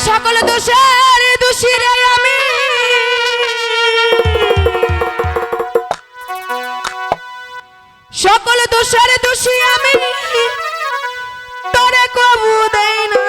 সকল দোষের দোষীরে আমি। সকল দোষের দোষী আমি। তোরে কবু দেয় না।